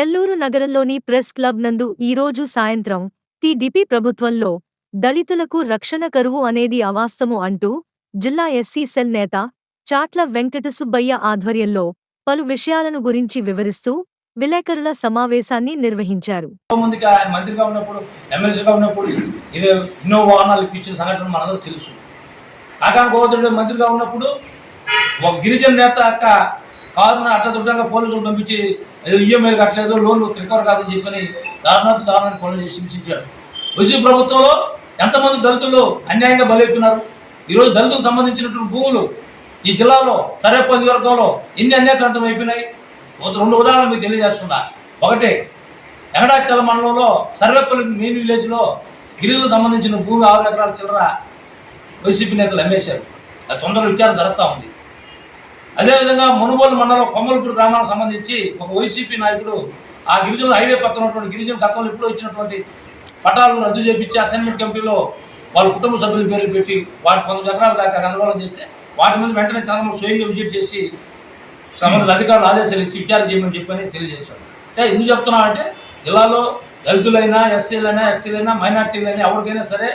నెల్లూరు నగరంలోని press club నందు ఈరోజు సాయంత్రం టీడీపీ ప్రభుత్వంలో దళితులకు రక్షణ కరువు అనేది అవాస్తము అంటూ జిల్లా ఎస్సీ సెల్ నేత చాట్ల వెంకటసుబ్బయ్య ఆధ్వర్యంలో పలు విషయాలను గురించి వివరిస్తూ విలేకరుల సమావేశాన్ని నిర్వహించారు. మంత్రిగా ఉన్నప్పుడు ఎమ్మెల్సీగా ఉన్నప్పుడు ఇవి ఎన్నో వాహనాలు ఇప్పించిన సంఘటన మనందరూ తెలుసు. ఆకాంక్ష మంత్రిగా ఉన్నప్పుడు ఒక గిరిజన నేత యొక్క కారును అట్టదుట్టంగా పోలీసులు పంపించి ఈఎంఐ కట్టలేదు లోన్లు రికవర్ కాదని చెప్పని దారుణాలు దారుణాన్ని పనులు చేసి హింసించాడు వైసీపీ ప్రభుత్వంలో ఎంతమంది దళితులు అన్యాయంగా బలైతున్నారు ఈరోజు దళితులకు సంబంధించినటువంటి భూములు ఈ జిల్లాలో సరేపల్లి నియోజకవర్గంలో ఎన్ని అన్యాక్రాంతం అయిపోయినాయి? ఒక రెండు ఉదాహరణలు మీకు తెలియజేస్తున్నా. ఒకటి వెంకటాచల మండలంలో సర్వేపల్లి మెయిన్ విలేజ్లో గిరిజులకు సంబంధించిన భూమి ఆరు ఎకరాల చిల్లర వైసీపీ నేతలు అమ్మేశారు. అది తొందరగా విచారణ జరుగుతూ ఉంది. అదేవిధంగా మునుగోలు మండలం కొమ్మలపూడి గ్రామానికి సంబంధించి ఒక వైసీపీ నాయకుడు ఆ గిరిజనులు హైవే పక్కన ఉన్నటువంటి గిరిజన గతంలో ఎప్పుడో ఇచ్చినటువంటి పట్టాలను రద్దు చేపించి అసైన్మెంట్ కమిటీలో వాళ్ళ కుటుంబ సభ్యుల పేర్లు పెట్టి వాటి కొంత ఎకరాల దాకా గందరగోళం చేస్తే వాటి మీద వెంటనే తనను స్వయంగా విజిట్ చేసి సంబంధిత అధికారులు ఆదేశాలు ఇచ్చి విచారణ చేయమని చెప్పని తెలియజేశాడు. అంటే ఎందుకు చెప్తున్నా అంటే జిల్లాలో దళితులైనా ఎస్సీలైనా ఎస్టీలైనా మైనార్టీలైనా ఎవరికైనా సరే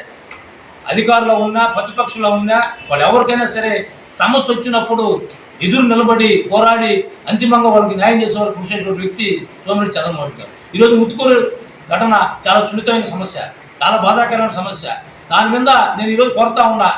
అధికారులు ఉన్నా ప్రతిపక్షంలో ఉన్నా వాళ్ళు ఎవరికైనా సరే సమస్య వచ్చినప్పుడు ఎదురు నిలబడి పోరాడి అంతిమంగా వాళ్ళకి న్యాయం చేసే వరకు కృషి చేసిన వ్యక్తి సోమిరెడ్డి చంద్రమోహన్ గారు. ఈరోజు ముత్తుకూరు ఘటన చాలా సున్నితమైన సమస్య చాలా బాధాకరమైన సమస్య. దాని మీద నేను ఈరోజు కోరుతా ఉన్నా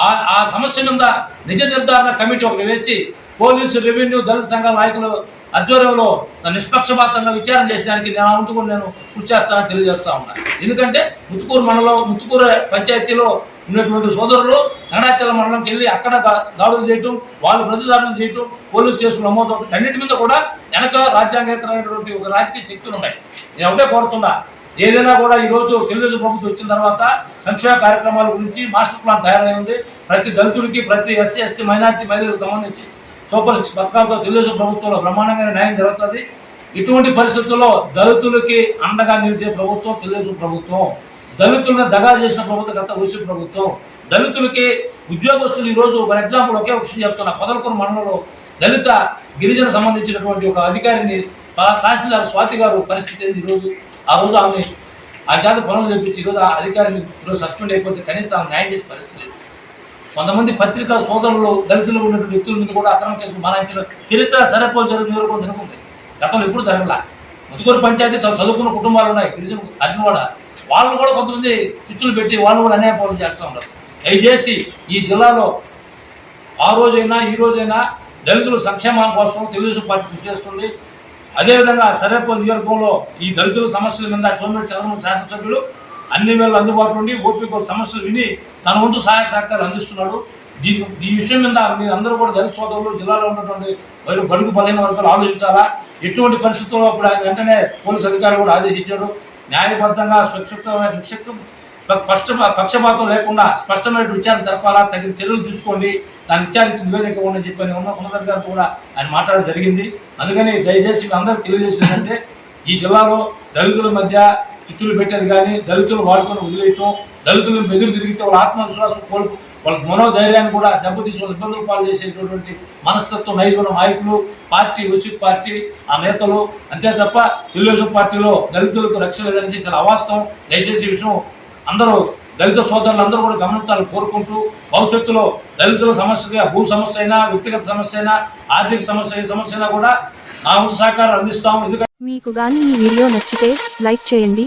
ఆ ఆ సమస్య మీద నిజ నిర్ధారణ కమిటీ ఒకటి వేసి పోలీసు రెవెన్యూ దళిత సంఘాల నాయకులు ఆధ్వర్యంలో నిష్పక్షపాతంగా విచారణ చేసేదానికి నేను అంటూ నేను కృషి చేస్తానని తెలియజేస్తా ఉన్నా. ఎందుకంటే ముత్తుకూరు మండలం ముత్తుకూరు పంచాయతీలో ఉన్నటువంటి సోదరులు అరుణాచల మండలంకి వెళ్ళి అక్కడ దాడులు చేయటం వాళ్ళు ప్రతిదాడులు చేయటం పోలీస్ స్టేషన్ నమోదు అన్నిటి మీద కూడా వెనక రాజ్యాంగేతరమైనటువంటి ఒక రాజకీయ శక్తులు ఉన్నాయి. నేను ఒకటే కోరుతున్నా ఏదైనా కూడా ఈరోజు తెలుగుదేశం ప్రభుత్వం వచ్చిన తర్వాత సంక్షేమ కార్యక్రమాల గురించి మాస్టర్ ప్లాన్ తయారై ఉంది ప్రతి దళితుడికి ప్రతి ఎస్సీ ఎస్టీ మైనార్టీ మహిళలకు సంబంధించి సూపర్ సిక్స్ పథకాలతో తెలుగుదేశం ప్రభుత్వంలో బ్రహ్మాండంగా న్యాయం జరుగుతుంది. ఇటువంటి పరిస్థితుల్లో దళితులకి అండగా నిలిచే ప్రభుత్వం తెలుగుదేశం ప్రభుత్వం. దళితులను దగా చేసిన ప్రభుత్వం గత వైసీపీ ప్రభుత్వం. దళితులకి ఉద్యోగస్తులు ఈ రోజు ఫర్ ఎగ్జాంపుల్ ఒకే ఒక విషయం చెప్తున్నా. పొదలకూరు మండలంలో దళిత గిరిజన సంబంధించినటువంటి ఒక అధికారిని తహసీల్దార్ స్వాతి గారు పరిస్థితి ఏంది ఈరోజు ఆ రోజు ఆమె ఆ జాత పనులు చేపించి ఈరోజు ఆ అధికారిని ఈరోజు సస్పెండ్ అయిపోతే కనీసం ఆమె న్యాయం చేసే పరిస్థితి లేదు. కొంతమంది పత్రికా సోదరులు దళితులు ఉన్నటువంటి వ్యక్తుల మీద కూడా అక్రమ కేసులు మనాయించిన చరిత్ర సరిపోలు జరిగిన కూడా జరుగుతుంది గతంలో ఎప్పుడు జరగలా. ముతుకూరు పంచాయతీ చాలా చదువుకున్న కుటుంబాలు ఉన్నాయి. గిరిజన అర్జునవాడ వాళ్ళు కూడా కొంతమంది చిచ్చులు పెట్టి వాళ్ళు కూడా అన్యాయపాలన చేస్తూ ఉన్నారు. దయచేసి ఈ జిల్లాలో ఆ రోజైనా ఈ రోజైనా దళితుల సంక్షేమం కోసం తెలుగుదేశం పార్టీ కృషి చేస్తుంది. అదేవిధంగా సరేపల్లి నియోజకవర్గంలో ఈ దళితుల సమస్యల మీద సోమిరెడ్డి చంద్రబాబు శాసనసభ్యులు అన్ని వేళ అందుబాటులో ఉండి ఓపిక సమస్యలు విని తన వంతు సహాయ సహకారాలు అందిస్తున్నాడు. దీని ఈ విషయం మీద మీరు అందరూ కూడా దళిత సోదరులు జిల్లాలో ఉన్నటువంటి వారు బడుగు బలైన వర్గాలు ఆలోచించాలా? ఎటువంటి పరిస్థితుల్లో అప్పుడు ఆయన వెంటనే పోలీసు అధికారులు కూడా ఆదేశించారు. న్యాయబద్ధంగా స్వచ్ఛమైన నిక్షిప్తం స్పష్ట పక్షపాతం లేకుండా స్పష్టమైన విచారణ జరపాలా తగిన చర్యలు తీసుకోండి. దాన్ని విచారించి నివేదిక ఇవ్వండి చెప్పని ఉన్న ఉన్నతాధికారులు కూడా ఆయన మాట్లాడడం జరిగింది. అందుకని దయచేసి మీ అందరూ తెలియజేసిందంటే ఈ జిల్లాలో దళితుల మధ్య చిచ్చులు పెట్టేది కానీ దళితులు వాడుకొని వదిలేయటం దళితులను బెదురు తిరిగితే వాళ్ళ ఆత్మవిశ్వాసం కోల్పు వాళ్ళ మనోధైర్యాన్ని కూడా దెబ్బతీసి వాళ్ళ ఇబ్బందులు పాలు చేసేటటువంటి మనస్తత్వం నైజున్న నాయకులు పార్టీ వచ్చి పార్టీ ఆ నేతలు. అంతే తప్ప తెలుగుదేశం పార్టీలో దళితులకు రక్షణ లేదని చాలా అవాస్తవం. దయచేసి విషయం అందరూ దళిత సోదరులు అందరూ కూడా గమనించాలని కోరుకుంటూ భవిష్యత్తులో దళితుల సమస్యగా భూ సమస్య అయినా వ్యక్తిగత సమస్య అయినా ఆర్థిక సమస్య సమస్య అయినా కూడా నా వంతు సహకారం అందిస్తాము. ఎందుకంటే మీకు గాని ఈ వీడియో నచ్చితే లైక్ చేయండి